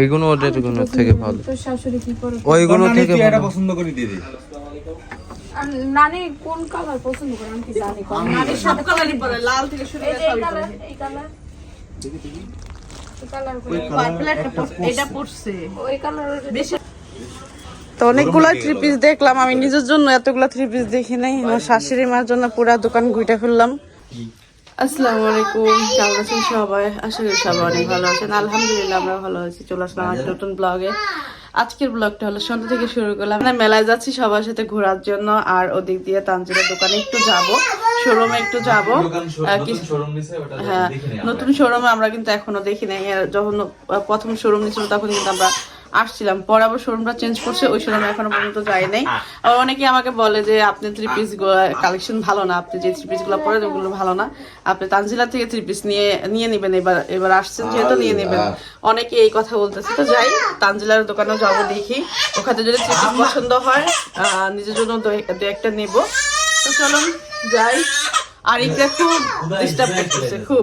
এইগুলো ওদেরগুলো থেকে ভালো। শাশুড়ি কি করে ওইগুলো থেকে এটা পছন্দ করে দিয়ে দে। আর নানি কোন কালার পছন্দ করে? আমি কি জানি কোন সব কালারই পরে লাল থেকে শুরু করে সবই পরে। এই কালার। এই কালার করে। পার্পল একটা পরছে, এটা পড়ছে ওই কালার বেশি তো অনেকগুলো থ্রি পিস দেখলাম আমি নিজের জন্য এতগুলো থ্রি পিস দেখি নাই। আমার শাশুড়ি মার জন্য পুরা দোকান ঘুইটা ফেললাম আসসালামু আলাইকুম কেমন আছেন সবাই? আশা করি সবাই অনেক ভালো আছেন। আলহামদুলিল্লাহ আমরা ভালো আছি। চলে আসলাম আজ নতুন ব্লগে। আজকের ব্লগটা হলো সন্ধ্যা থেকে শুরু করলাম। মানে মেলায় যাচ্ছি সবার সাথে ঘোরার জন্য আর ওদিক দিয়ে তানজিরের দোকানে একটু যাব শোরুমে একটু যাব। হ্যাঁ নতুন শোরুমে আমরা কিন্তু এখনও দেখি নাই। যখন প্রথম শোরুম নিয়েছিল তখন কিন্তু আমরা আসছিলাম পরে আবার শোরুমটা চেঞ্জ করছে ওই শোরুমে এখনও পর্যন্ত যাই নাই আবার অনেকে আমাকে বলে যে আপনি থ্রি পিস কালেকশন ভালো না আপনি যে থ্রি পিসগুলো পরেন ওগুলো ভালো না আপনি তানজিলা থেকে থ্রি পিস নিয়ে নিয়ে নেবেন এবার এবার আসছেন যেহেতু নিয়ে নেবেন অনেকে এই কথা বলতেছে তো যাই তানজিলার দোকানে যাব দেখি ওখানে যদি থ্রি পিস পছন্দ হয় আহ, নিজের জন্য দু- দু একটা নেব তো চলুন যাই আর এটা খুব ডিস্টার্ব করতেছে খুব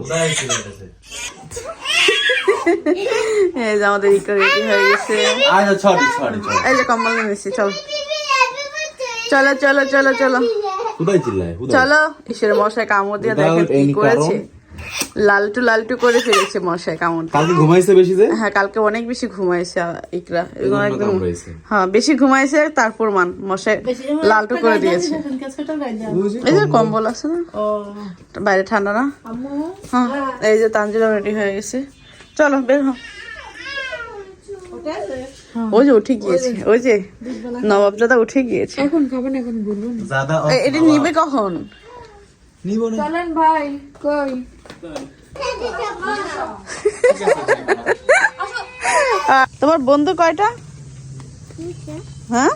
এই যে আমাদের ইকা রেডি হয়ে গেছে। আচ্ছা ছড়ি ছড়ি ছড়ি। এই যে কম্বল নিয়েছি চল। চলো চলো চলো চলো। চলো ঈশ্বর মশাই কামড় দিয়ে দেখেন কি করেছে। লালটু লালটু করে ফেলেছে মশাই কামড় কালকে ঘুমাইছে বেশি যে? হ্যাঁ কালকে অনেক বেশি ঘুমাইছে ইকরা। একদম হ্যাঁ বেশি ঘুমাইছে তারপর মান মশাই লালটু করে দিয়েছে। এই যে কম্বল আছে না? বাইরে ঠান্ডা না? হ্যাঁ এই যে তানজিলা রেডি হয়ে গেছে। চলো বের হ ওই যে উঠে গিয়েছে ওই যে নবাবজাদা উঠে গিয়েছে। এখন খাবেন এখন বলব না দাদা এটা নিবে কখন? নিব না। চলেন ভাই কই? তোমার বন্ধু কয়টা? হ্যাঁ?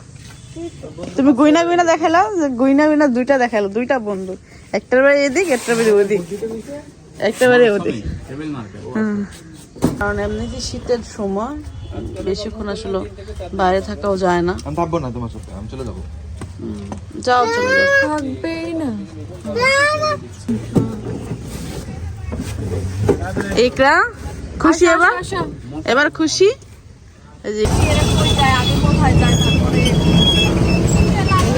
তুমি গুইনা গুইনা দেখাল যে গুইনা গুইনা দুইটা দেখাল দুইটা বন্ধু। একটার বাড়ি এদিক একটার বাড়ি ওদিক। একটা বাড়ি ওদিক। হুম। কারণ এমনিতে শীতের সময় বেশিক্ষণ আসলে বাইরে থাকাও যায় না। আমি থাকব না তোমার সাথে আমি চলে যাব। যাও চলে যাও। থাকবেই না। ইকরা খুশি এবার? এবার খুশি? এই যে এরা কই যায় আমি কোথায় যাই তারপরে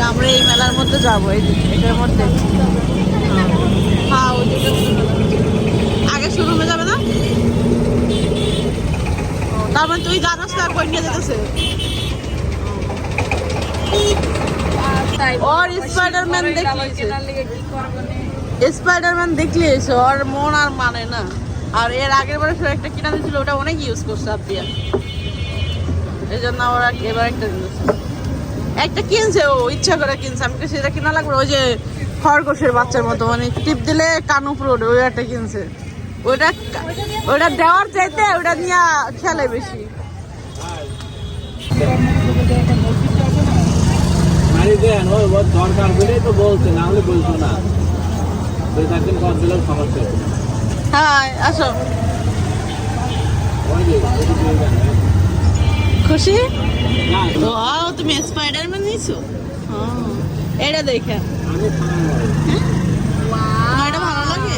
আমরা এই মেলার মধ্যে যাব এই যে এটার মধ্যে হ্যাঁ ওদিকে আগে শুরু হয়ে যাবে না ও, তার তুই জানাস না নিয়ে যেতেছে? ওর স্পাইডারম্যান দেখিয়েছে? স্পাইডারম্যান দেখলিয়েছে ওর মন আর মানে না। আর এর আগের বারে সে একটা কিনা দিয়েছিল ওটা অনেক ইউজ করছে আপিয়া এই জন্য ওরা এবার একটা একটা কিনছে ও ইচ্ছা করে কিনছে। আমি বলছি, সেটা কিনা লাগবে? ওই যে খরগোশের বাচ্চার মতো মানে টিপ দিলে কান উপরে ওই একটা কিনছে। ওইটা ওইটা দেওয়ার চাইতে ওটা নিয়ে খেলে বেশি। আরে দেন ওই ওর দরকার বলেই তো বলছে না হলে বলতো না। দুই চার দিন পর দিলেও সমস্যা হতো। হ্যাঁ আসো। খুশি? ও তুমি স্পাইডারম্যান নিছো এটা দেখে। এটা ভালো লাগে?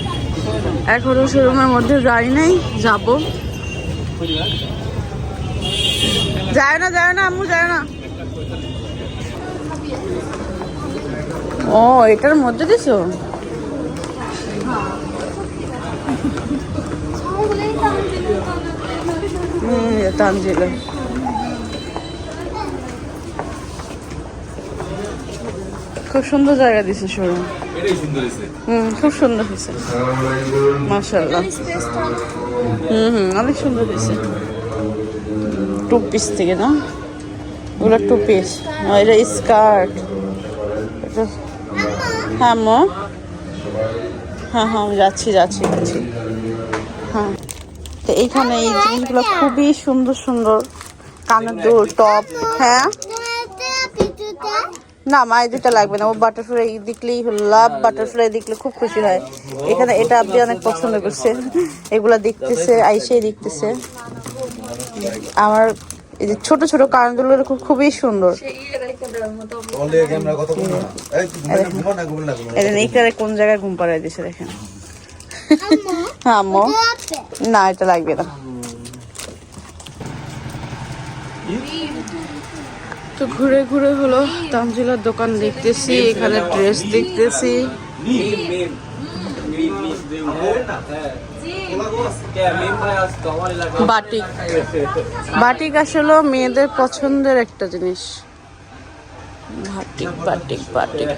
এখনও শোরুমের মধ্যে যাই নাই, যাব। যায় না যায় না, আম্মু, যায় না। ও, এটার মধ্যে দিছো? খুব সুন্দর জায়গা দিছে শোরুম। হুম, খুব সুন্দর হয়েছে। মাশাল্লাহ হুম হুম, অনেক সুন্দর হয়েছে। টু পিস থেকে, না? ওগুলো টু পিস। এটা স্কার্ট। হ্যাঁ মো? হ্যাঁ হ্যাঁ যাচ্ছি যাচ্ছি যাচ্ছি। হ্যাঁ। তো এইখানে এই জিনিসগুলো খুবই সুন্দর সুন্দর। কানের দুল, টপ হ্যাঁ? না মায়ের দুটা লাগবে না। ও বাটারফ্লাই দেখলেই হলো লাভ বাটারফ্লাই দেখলে খুব খুশি হয়। এখানে এটা আপনি অনেক পছন্দ করছে। এগুলা দেখতেছে আইসে দেখতেছে। আমার এই যে ছোট ছোট খুব খুবই সুন্দর। এই এইখানে কোন জায়গায় ঘুম পাড়ায় দিছে দেখেন। হ্যাঁ আম্মু। না এটা লাগবে না। তো ঘুরে ঘুরে হলো তানজিলার দোকান দেখতেছি, এখানে ড্রেস দেখতেছি। বাটিক বাটিক আসলে মেয়েদের পছন্দের একটা জিনিস। Batik batik batik.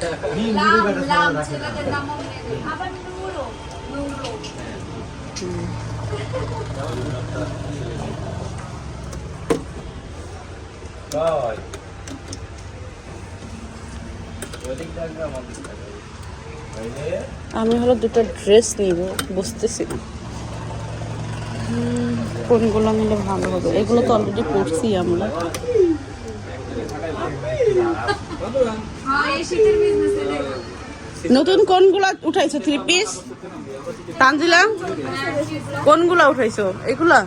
আমি হলো দুটো ড্রেস নিব, বুঝতেছি কোনগুলো নিলে ভালো হবে? এগুলো তো অলরেডি পড়ছি আমরা। নতুন কোনগুলা উঠাইছো? Three piece Tanzila? কোনগুলা উঠাইছো? এগুলা?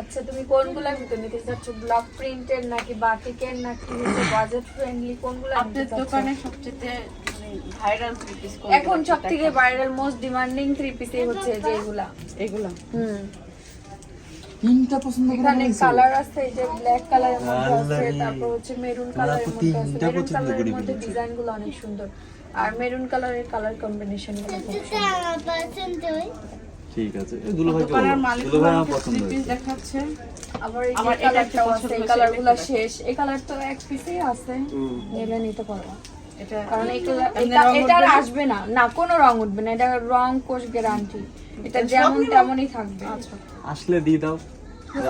আচ্ছা তুমি কোনগুলা ভিতরে নিতে চাচ্ছ? ব্লক প্রিন্টের নাকি বাটিকের নাকি বাজেট ফ্রেন্ডলি কোনগুলা নিতে চাচ্ছ? সবচেয়ে ভাইরাল থ্রি পিস এখন সব থেকে ভাইরাল মোস্ট ডিমান্ডিং থ্রি পিসই হচ্ছে যে এগুলা। এগুলা? হুম। তিনটা পছন্দ এখানে কালার আছে এই যে ব্ল্যাক কালারের মধ্যে আছে তারপর হচ্ছে মেরুন কালারের মধ্যে আছে। তিনটা পছন্দ করি মধ্যে অনেক সুন্দর। আর মেরুন কালারের কালার কম্বিনেশনগুলো খুব সুন্দর। ঠিক আছে। এই ভাই ভাই আমার পছন্দ দেখাচ্ছে। আবার এই এটা আছে এই পছন্দ কালার সেটা গুলো শেষ। এই কালার তো এক পিসেই আছে। নিলে নিতে পারব। এটা কারণ এই colour- এমনি এটা আর আসবে না। না কোনো রং উঠবে না। এটা রং কোষ গ্যারান্টি এটা যেমন তেমনই থাকবে। আচ্ছা। আসলে দিয়ে দাও।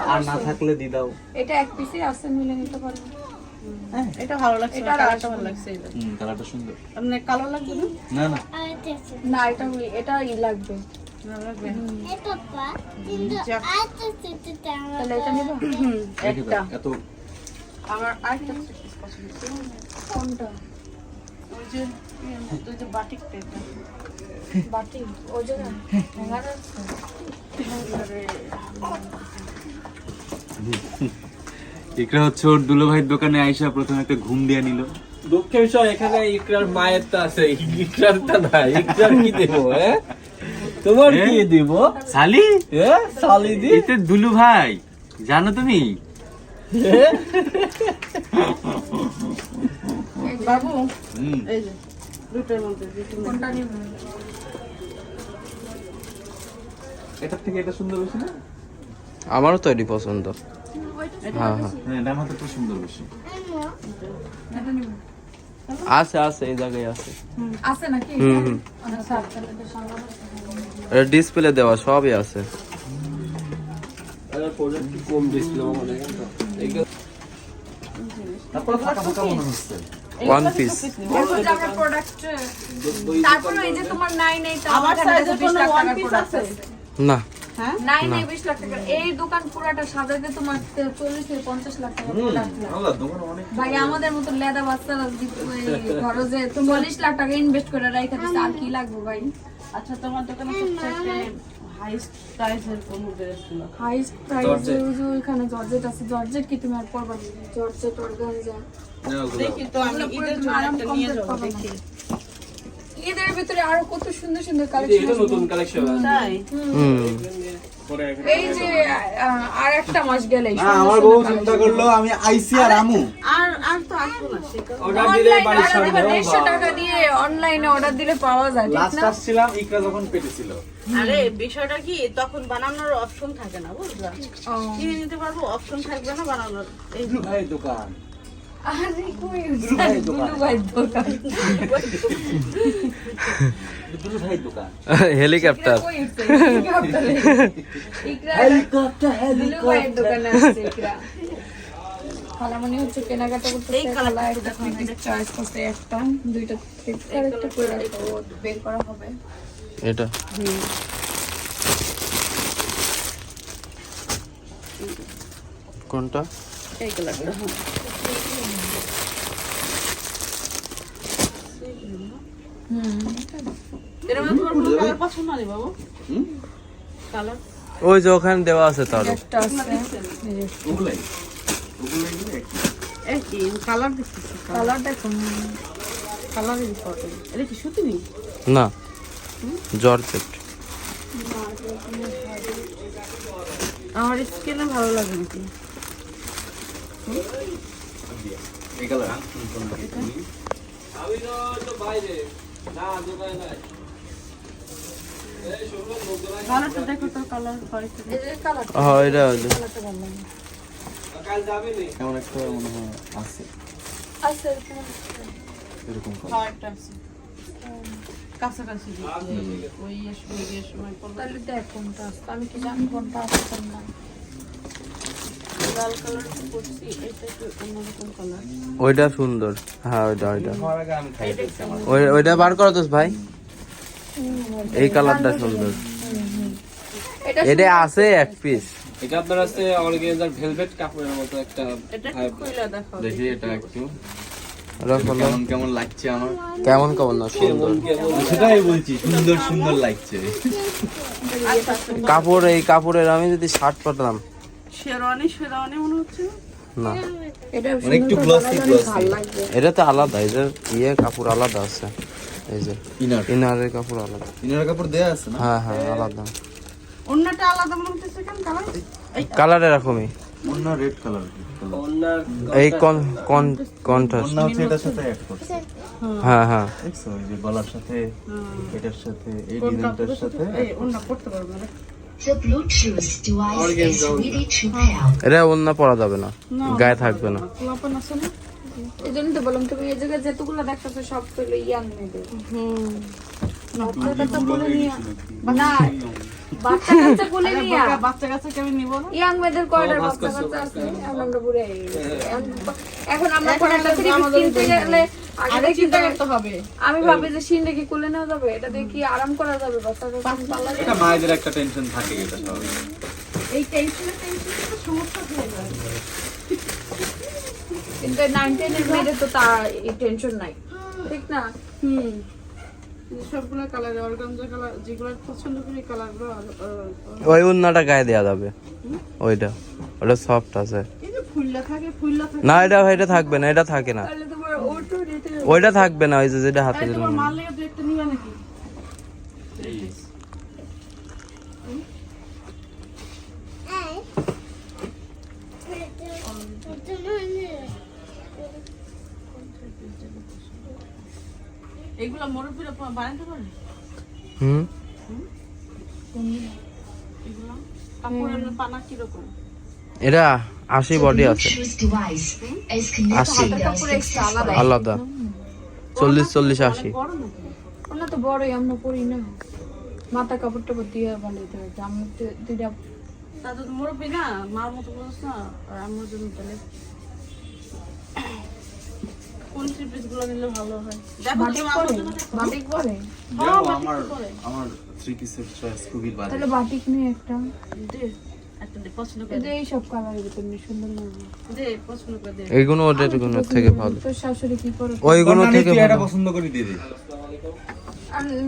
আর না থাকলে দিয়ে দাও। এটা এক পিসেই আছে মিলে নিতে পারব এটা ভালো লাগছে এটা কালারটা ভালো লাগছে এটা। হুম কালারটা সুন্দর। আপনার কালো লাগবে না? না না। এটা হুই- এটা ই লাগবে। ইকরা হচ্ছে ওর দুলো ভাইয়ের দোকানে আইসা প্রথমে একটা ঘুম দিয়ে নিল। দুঃখের বিষয়, এখানে ইকরার মায়ের তো আছে ইকরার তা নাই ইকরার কি দেব হ্যাঁ? তোমার কি দিব? সালি হ্যাঁ সালি দি। এতে দুলু ভাই জানো তুমি? বাবু এই যে দুটোর মধ্যে কোনটা নিবো? এটার থেকে এটা সুন্দর বেশি না? আমারও তো এটি পছন্দ। হ্যাঁ হ্যাঁ। হ্যাঁ ডান হাতেরটা সুন্দর বেশি। এটা নিবো। আছে আছে এই জায়গায় আছে। আছে নাকি? হুম হুম। আচ্ছা ডিসপ্লে দেওয়া সবই আছে। কম ওয়ান পিস এখন যে আমরা প্রোডাক্ট তারপরে এই যে তোমার নাই নাই আমার সাইজের কোনো ওয়ান পিস আছে। না। নাই নাই লাখ টাকা। এই দোকান পুরাটা সাজাতে তোমার তে- চল্লিশ থেকে পঞ্চাশ লাখ টাকা প্রোডাক্ট আল্লাহ দোকান অনেক ভাই আমাদের মতো লেদা বাচ্চারা লাখ টাকা ইনভেস্ট করে আর কি লাগবে ভাই? আচ্ছা তোমার দোকানে সবচেয়ে হাইস্ট প্রাইসের কোন ড্রেসগুলো হাইস্ট প্রাইস এখানে জর্জেট আছে। জর্জেট কি তুমি আর পরবা জর্জেট অর্গানজা দেখি তো আমি ঈদের জন্য একটা নিয়ে যাব দেখি। ঈদের ভিতরে আরও কত সুন্দর সুন্দর এটা কালেকশন নতুন কালেকশন তাই? এই যে আর একটা মাস গেলে আমার বউ চিন্তা করল আমি আইসি আর আমু। আর আর তো আসব না অর্ডার দিলে বাড়ির সামনে দেড়শো টাকা দিয়ে অনলাইনে অর্ডার দিলে পাওয়া যায় ঠিক লাস্ট আসছিলাম ইকরা যখন পেটেছিল আরে বিষয়টা কি তখন বানানোর অপশন থাকে না বুঝলা? কিনে নিতে পারব অপশন থাকবে না বানানোর। এই দোকান। হেলিকপ্টার করতে করতে একটা দুইটা একটা বের করা হবে। এটা? কোনটা? এই কালারটা হ্যাঁ। ওই যে ওখানে দেওয়া আছে কি না জর্জেট আমার স্কিনে ভালো লাগে নাকি এই কালার। আমি তো বাইরে হয় হ্যাঁ কাছাকাছি ওই সময় পড়ল তাহলে দেখ কোনটা আছে। আমি কি জানি কোনটা কোনটা না লাল কালার করছি এটা একটু অন্যরকম কালার ওইটা সুন্দর। হ্যাঁ ওইটা ওইটা। ওই- ওইটা বার করো তো ভাই। এই কালারটা সুন্দর। এটা আছে এক পিস এটা আপনার আছে অর্গানাইজার ভেলভেট কাপড়ের মতো একটা এটা একটু খুলে দেখো। দেখি এটা একটু। কেমন কেমন লাগছে আমার? কেমন কেমন না সুন্দর। সেটাই বলছি সুন্দর সুন্দর লাগছে। কাপড় এই কাপড়ের আমি যদি শার্ট পাতাম শেরওয়ানি শেরওয়ানি মনে হচ্ছে। না? এটা মানে একটু গ্লসি গ্লসি এটা তো আলাদা এটার ইয়ে কাপড় আলাদা আছে। এই যে ইনার। ইনারের কাপড় আলাদা। ইনার কাপড় দেয়া আছে না? হ্যাঁ হ্যাঁ আলাদা। অন্যটা আলাদা মনে হচ্ছে কেন? কালার? কালার এরকমই। অন্য রেড কালার এই কন কন কন্ট্রাস্ট অন্য হচ্ছে এটার সাথে অ্যাড করছে। হ্যাঁ হ্যাঁ। দেখছ? এই যে গলার সাথে এটার সাথে এই ডিজাইনটার সাথে এই অন্য পড়তে পারবে না। The Bluetooth device is ready to pair. এটা অন্য পরা যাবে না গায়ে থাকবে না। এই জন্য তো বললাম তুমি এই জায়গায় যেতগুলো দেখতেছো সব তো ইয়াং মেয়েদের নিয়ে না বাচ্চা কাচ্চা বলে নিয়ে। বাচ্চা- বাচ্চা কাচ্চা কেমন নিব না? ইয়াং মেয়েদের কয়টার বাচ্চা কাচ্চা আছে? এখন আমরা বুড়ে এখন আমরা কোনো একটা থ্রি কিনতে গেলে আগে আগে চিন্তা করতে হবে। আমি ভাবি যে সিনটা কি খুলে নেওয়া যাবে? এটা দিয়ে কি আরাম করা যাবে বাচ্চা কাচ্চা এটা মায়েদের একটা টেনশন থাকে এটা স্বাভাবিক এই টেনশনে টেনশনে তো সমস্যা হয়ে যায়। কিন্তু নাইন টেনের মেয়েদের তো তার এই টেনশন নাই। ঠিক না? হুম। সবগুলো কালার অর্গানজা কালার যেগুলো পছন্দ করি কালারগুলো ওই উন্নাটা গায়ে দেয়া যাবে। ওইটা ওটা সফট আছে। না এটা এটা থাকবে না এটা থাকে না। ওইটা থাকবে না ওই যে যেটা হাতে দিলাম এগুলো মুরব্বীরা বানাতে পারে হুম? এগুলো? কাপড়ের পানা কীরকম? এটা আশি বডি আছে। আশি। আলাদা। চল্লিশ চল্লিশ আশি। ওনা তো বড়ই আমরা পড়ি না। মাথা কাপড় টাপড় দিয়ে বানাইতে হবে আমি তো- দুইটা তা তো মুরব্বী না মার মতো বলছ না। আর আমার জন্য তাহলে কোন থ্রি গুলো নিলে ভালো হয়? দেখো তুমি আমার জন্য বাটিক পরে? হ্যাঁ, আমার আমার থ্রি পিসের চয়েস খুবই বাজে। তাহলে বাটিক নিয়ে একটা। দে একটা দে পছন্দ করে এই দে। যে এইসব কালারের ভিতর নিয়ে সুন্দর লাগবে দে পছন্দ করে দে। এইগুলো ওদেরগুলো থেকে ভালো। তোর শাশুড়ি কি করে ওইগুলো নানি, থেকে তুই এটা ভালো। পছন্দ করে দিয়ে দে।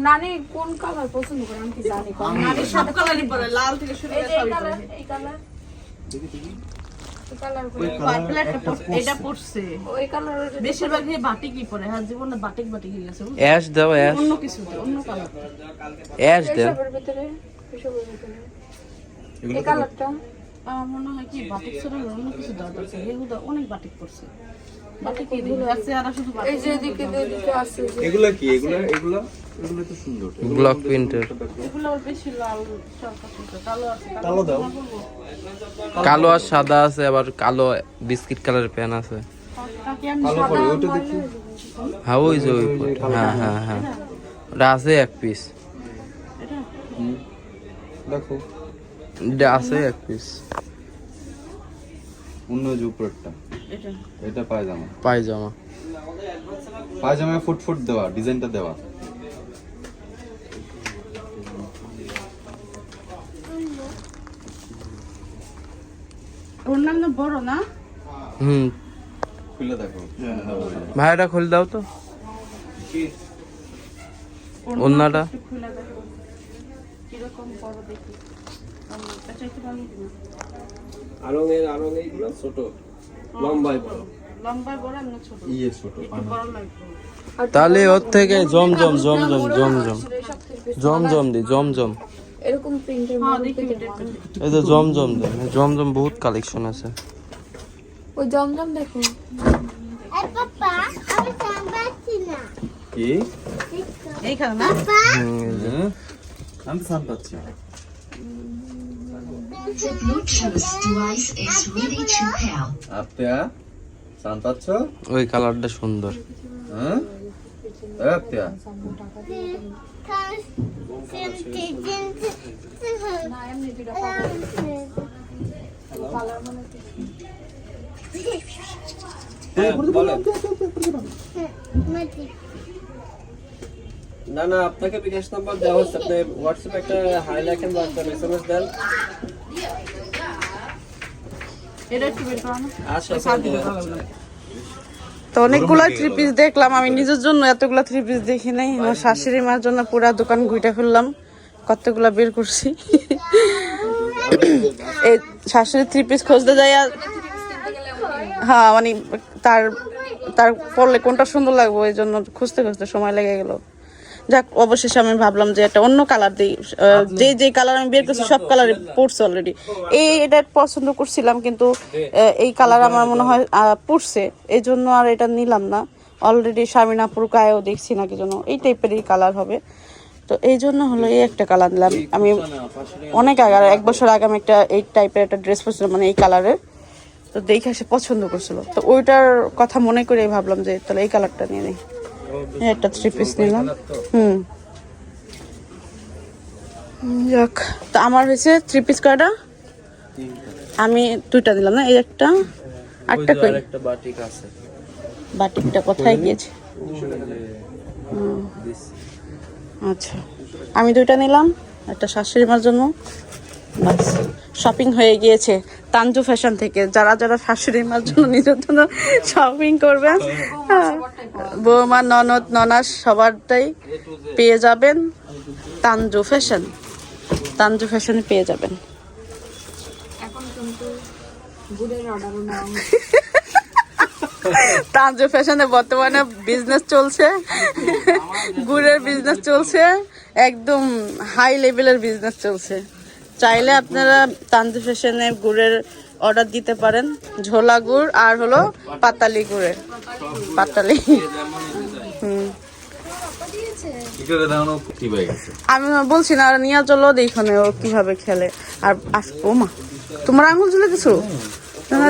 নানি কোন কালার পছন্দ করে? আমি কি জানি। নানি সব কালারই পরে লাল থেকে শুরু করে সবই পরে। এই কালার এই কালার অ্যাশ দাও অ্যাশ অন্য কিছু অন্য কালার অ্যাশ দাও। এসবের ভিতরে এসবের ভিতরে। এই কালারটা আমার মনে হয় কি বাটিক ছাড়া অন্য কিছু দেওয়া দরকার। এগুলো অনেক বাটিক পড়ছে বাটিক এগুলো আছে আর শুধু এই যে এদিকে এদিকে আছে যে কি? এগুলা এগুলা? এগুলো তো সুন্দর। ব্লক প্রিন্টের এগুলো বেশি লাল কালো আছে কালো দাও। কালো আর সাদা আছে আবার কালো বিস্কিট কালারের প্যান আছে। কালো পরে ওটা দেখি। হ্যাঁ ওই যে ওই হ্যাঁ হ্যাঁ হ্যাঁ। ওটা আছে এক পিস দেখো। এটা আছে এক পিস অন্য যে উপরেরটা। এটা। এটা পায়জামা। পায়জামা। পায়জামায় ফুট ফুট দেওয়া ডিজাইনটা দেওয়া। ওর নাম না বড় না? হুম। খুলে দেখো। ভাইয়াটা খুলে দাও তো। ওন্নাটা। খুলে দেখো। কীরকম বড় দেখি। ওন্নাটা চাইতে ভালো কিনা আরং এর আরং এইগুলো ছোট। লম্বায় বড়। ইয়ে ছোট একটু বড় লাগবে। তাহলে ওর থেকে জমজম জমজম জমজম। জমজম দি জমজম। এরকম প্রিন্টের হ্যাঁ দেখি এটা একটু এই যে জমজম দে জমজম বহুত কালেকশন আছে। ওই জমজম দেখো। কি? না। এই যে। আমি The Bluetooth device is ready to pair. আপ্যা শান্ত ওই কালারটা সুন্দর। হ্যাঁ? আপ্যা হ্যাঁ, না না আপনাকে বিকাশ নাম্বার দেওয়া হচ্ছে। আপনি হোয়াটসঅ্যাপে একটা হাই লেখেন বা একটা মেসেজ দেন। এটা একটু বের করো না আচ্ছা তো অনেকগুলা থ্রি পিস দেখলাম আমি নিজের জন্য এতগুলা থ্রি পিস দেখি নাই। আমার শাশুড়ি মার জন্য পুরা দোকান ঘুইটা ফেললাম কতগুলা বের করছি। এই শাশুড়ি থ্রি পিস খুঁজতে যাই আর হ্যাঁ মানে তার তার পড়লে কোনটা সুন্দর লাগবো এই জন্য খুঁজতে খুঁজতে সময় লেগে গেল। যাক অবশেষে আমি ভাবলাম যে একটা অন্য কালার দিই। যে যে কালার আমি বের করছি সব কালারে পড়ছে অলরেডি এই এটা পছন্দ করছিলাম কিন্তু এই কালার আমার মনে হয় পড়ছে। এই জন্য আর এটা নিলাম না। অলরেডি স্বামীনাপুর গায়েও দেখছি না কি জন্য এই টাইপেরই কালার হবে। তো এই জন্য হলো এই একটা কালার নিলাম। আমি অনেক আগে এক বছর আগে আমি একটা এই টাইপের একটা ড্রেস পরছিলাম মানে এই কালারের তো দেখে সে পছন্দ করছিল। তো ওইটার কথা মনে করে ভাবলাম যে তাহলে এই কালারটা নিয়ে নিই। একটা থ্রি পিস নিলাম। হুম। যাক তো আমার হয়েছে থ্রি পিস কয়টা? আমি দুইটা দিলাম না এই একটা আটটা কই? বাটিক আছে। বাটিকটা কোথায় গিয়েছে। আচ্ছা আমি দুইটা নিলাম একটা শাশুড়ি মার জন্য। বাস শপিং হয়ে গিয়েছে তানজু ফ্যাশন থেকে। যারা যারা শাশুড়ি মার জন্য নিজের জন্য শপিং করবেন হ্যাঁ, বৌমা ননদ ননাস সবারটাই পেয়ে যাবেন। তানজু ফ্যাশন তানজু ফ্যাশনে পেয়ে যাবেন। তানজু ফ্যাশনে বর্তমানে বিজনেস চলছে। গুড়ের বিজনেস চলছে। একদম হাই লেভেলের বিজনেস চলছে। চাইলে আপনারা তানজু ফ্যাশনে গুড়ের অর্ডার দিতে পারেন। ঝোলা গুড় আর হলো পাতালি গুড়ের। পাতালি। হুম। আমি বলছি না আর নিয়ে চলো দেখনে ও কীভাবে খেলে। আর আসব মা তোমার আঙুল ঝুলাইতেছো?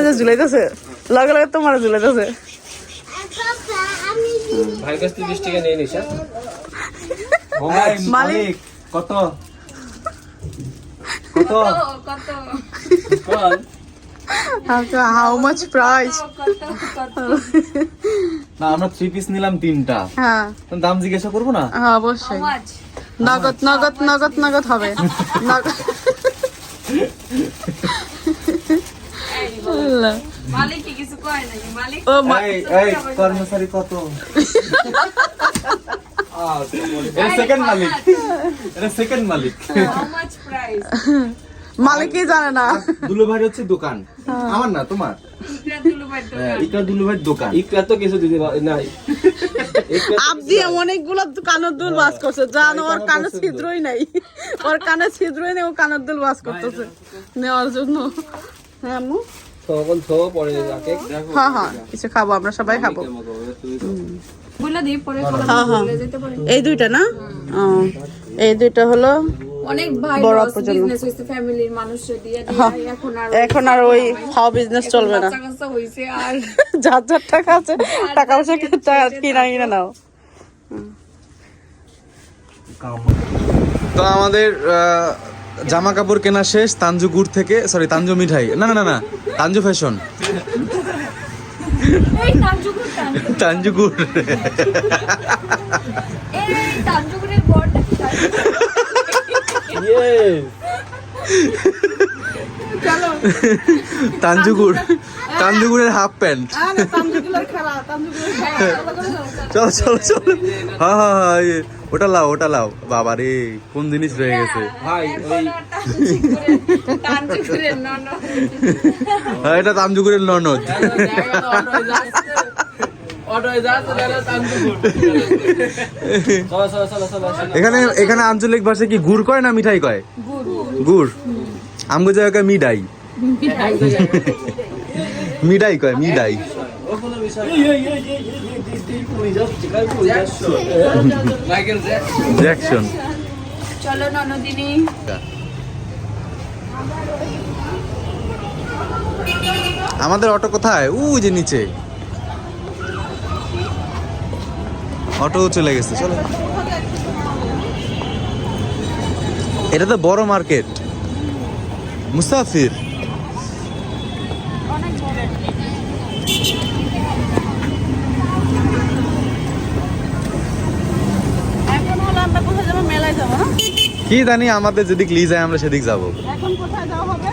যে ঝুলাইতেছে। লগে লগে তোমার ঝুলাইতেছে? মালিক। কত কত? কত। আচ্ছা হাউ মাচ প্রাইস না আমরা থ্রি পিস নিলাম তিনটা। হ্যাঁ। দাম জিজ্ঞাসা করব না? হ্যাঁ অবশ্যই। নগদ নগদ নগদ নগদ হবে। কর্মচারী কত? সেকেন্ড মালিক। সেকেন্ড মালিক। মালিকই জানে না। দুলো ভাই হচ্ছে দোকান। আমার না তোমার? ইকরা দুলু ভাই তো হ্যাঁ, ইকরা দোকান। তো কিছু দিতে নাই। ইকরা তো- আপ দিয়ে অনেকগুলো কানের দুল বাস করছে। জানো ওর কানে ছিদ্রই নাই। ওর কানে ছিদ্রই নেই ও কানের দুল বাস করতেছে নেওয়ার জন্য। হ্যাঁ আম্মু? পরে হ্যাঁ হ্যাঁ কিছু খাব আমরা সবাই খাব। হ্যাঁ হ্যাঁ। এই দুইটা না? ও, এই দুইটা হলো অনেক ভাই বড়। বিজনেস হইছে ফ্যামিলির মানুষ দিয়ে হ্যাঁ। এখন আর এখন আর ওই খাওয়া বিজনেস চলবে না। হইছে আর যার যার টাকা আছে টাকা পয়সা টাকা কিনা নাও। তো আমাদের জামা কাপড় কেনা শেষ তানজু গুড় থেকে সরি তানজু মিঠাই। না না না না তানজু ফ্যাশন এই তানজুগুর তানজু তানজু গুড়। এই তানজুগুরের বড়টা তাঞ্জুগুড় তাঞ্জুগুড়ের হাফ প্যান্ট হ্যাঁ, চলো চলো চলো। হ্যাঁ হ্যাঁ হ্যাঁ ওটা লাও ওটা লাও। বাবা রে কোন জিনিস রয়ে গেছে? ভাই ওই তানজিকুরের ননদ। হ্যাঁ এটা তাঞ্জুগুড়ের ননদ। এখানে এখানে আঞ্চলিক ভাষায় কি গুড় কয় না মিঠাই কয়? গুড়। আমগো জায়গায় মিডাই। মিডাই কয় মিডাই। জ্যাকসন। চলো ননদিনী। আমাদের অটো কোথায়? উ যে নিচে। অটো চলে গেছে চলো। এটা তো বড় মার্কেট। মুসাফির এখন হলো আমরা কোথায় যাব? মেলায় যাব না কি জানি আমাদের যেদিক লি যায় আমরা সেদিক যাব। এখন কোথায় যাওয়া হবে?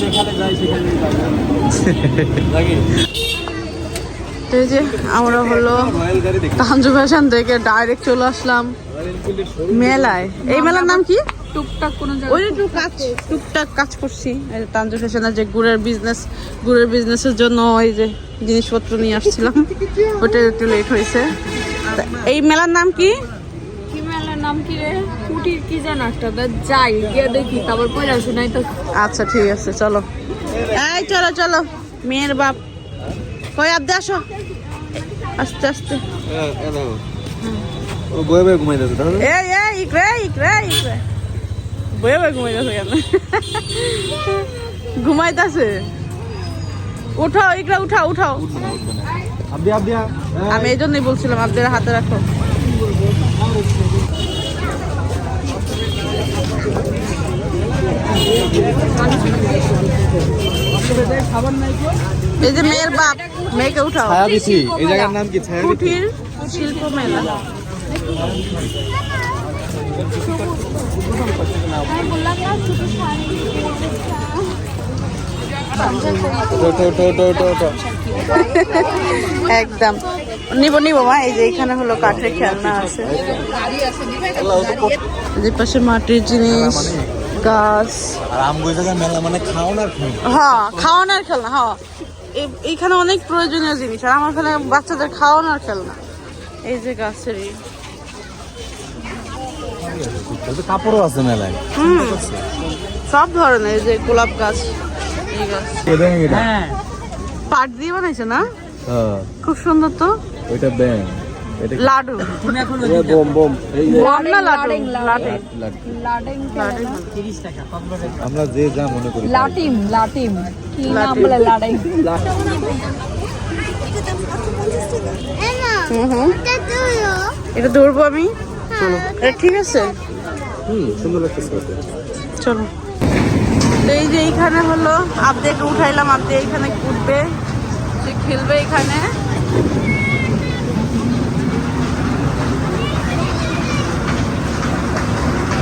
যেখানে যাই সেখানে এই যে আমরা হলো তাঞ্জু ফ্যাশন থেকে ডাইরেক্ট চলে আসলাম মেলায়। এই মেলার নাম কি? টুকটাক কোনো ওই একটু কাজ টুকটাক কাজ করছি। এই যে তাঞ্জু ফ্যাশনের যে গুড়ের বিজনেস গুড়ের বিজনেসের জন্য ওই যে জিনিসপত্র নিয়ে আসছিলাম। ওটা একটু লেট হয়েছে। এই মেলার নাম কি? নাম কি রে? কুটির কি জানো একটা যাই গিয়ে দেখি তারপর পয়লা শুনাই তো। আচ্ছা ঠিক আছে চলো। এই চলো চলো। মেয়ের বাপ। কই আবদে আসো। আস্তে আস্তে। ও বয়ে বয়ে ঘুমাই যাচ্ছে তাহলে এই এই ইকরে ইকরে ইকরে বয়ে বয়ে ঘুমাইতেছে কেন? ঘুমাইতেছে। উঠাও ইকরা উঠাও উঠাও আমি এই জন্যই বলছিলাম আপনাদের হাতে রাখো। এই যে মেয়ের বাপ। মেয়েকে উঠাও। ছায়া দিছি এই জায়গার নাম কি? ছায়া কুটির শিল্প মেলা। একদম। নিব নিব মা এই যে এখানে হলো কাঠের খেলনা আছে। যে পাশে মাটির জিনিস। গাছ। আর আমগো জায়গা মেলা মানে খাও না খাও হ্যাঁ খাওয়ানোর খেলনা হ্যাঁ। এই- এইখানে অনেক প্রয়োজনীয় জিনিস আর আমার এখানে বাচ্চাদের খাওয়ানোর খেলনা। এই যে গাছেরই কাপড়ও আছে মেলায়। হুম সব ধরনের এই যে গোলাপ গাছ এই গাছ। হ্যাঁ। পাট দিয়ে বানাইছে না? হ্যাঁ। খুব সুন্দর তো। ওইটা ব্যাং এটা লাডু। Bomb bomb. আমরা যে যা মনে করি লাটিম লাটিম। কি নাম বলে হুম এটা ধরবো আমি? এটা ঠিক আছে? হুম সুন্দর লাগতেছে চলো। তো এই যে এইখানে হলো আপদেকে উঠাইলাম আপনি এইখানে উঠবে। সে খেলবে এখানে।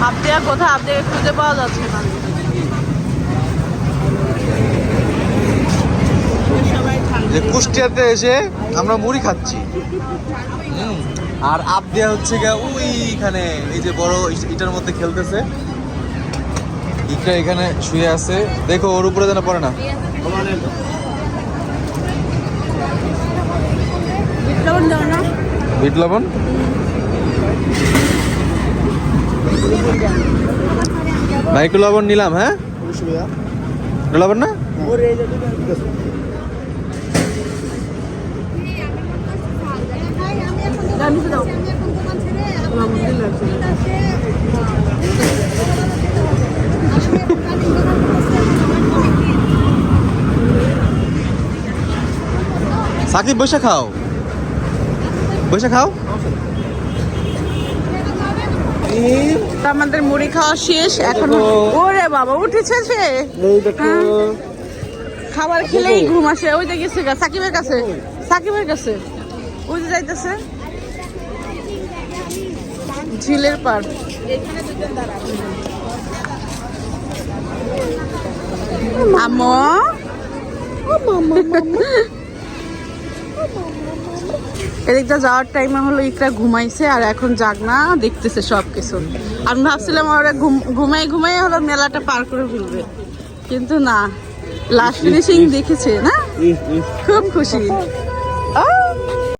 আপনি আর কোথায় আপদেকে খুঁজে পাওয়া যাচ্ছে না। যে কুষ্টিয়াতে এসে আমরা মুড়ি খাচ্ছি। আর আপ দেয়া হচ্ছে গিয়া ওইখানে এই যে বড় ইটার মধ্যে খেলতেছে। ইকরা এখানে শুয়ে আছে। দেখো ওর উপরে যেন পড়ে না। বিট লবণ? ভাই একটু লবণ নিলাম হ্যাঁ? একটু লবণ না? সাকিব বসে খাও। বসে খাও। তো আমাদের মুড়ি খাওয়া শেষ। এখন ওরে বাবা উঠেছে সে। হ্যাঁ। খাবার খেলেই ঘুম আসে। ওই যে গেছে সাকিবের কাছে। সাকিবের কাছে। ওই যে যাইতেছে। ঝিলের পার আমো এদিকটা যাওয়ার টাইমে হলো ইকরা ঘুমাইছে আর এখন জাগনা দেখতেছে সব কিছু আমি ভাবছিলাম ওরা ঘুম- ঘুমাই ঘুমাই হলো মেলাটা পার করে ফেলবে। কিন্তু না লাস্ট ফিনিশিং দেখেছে না? খুব খুশি!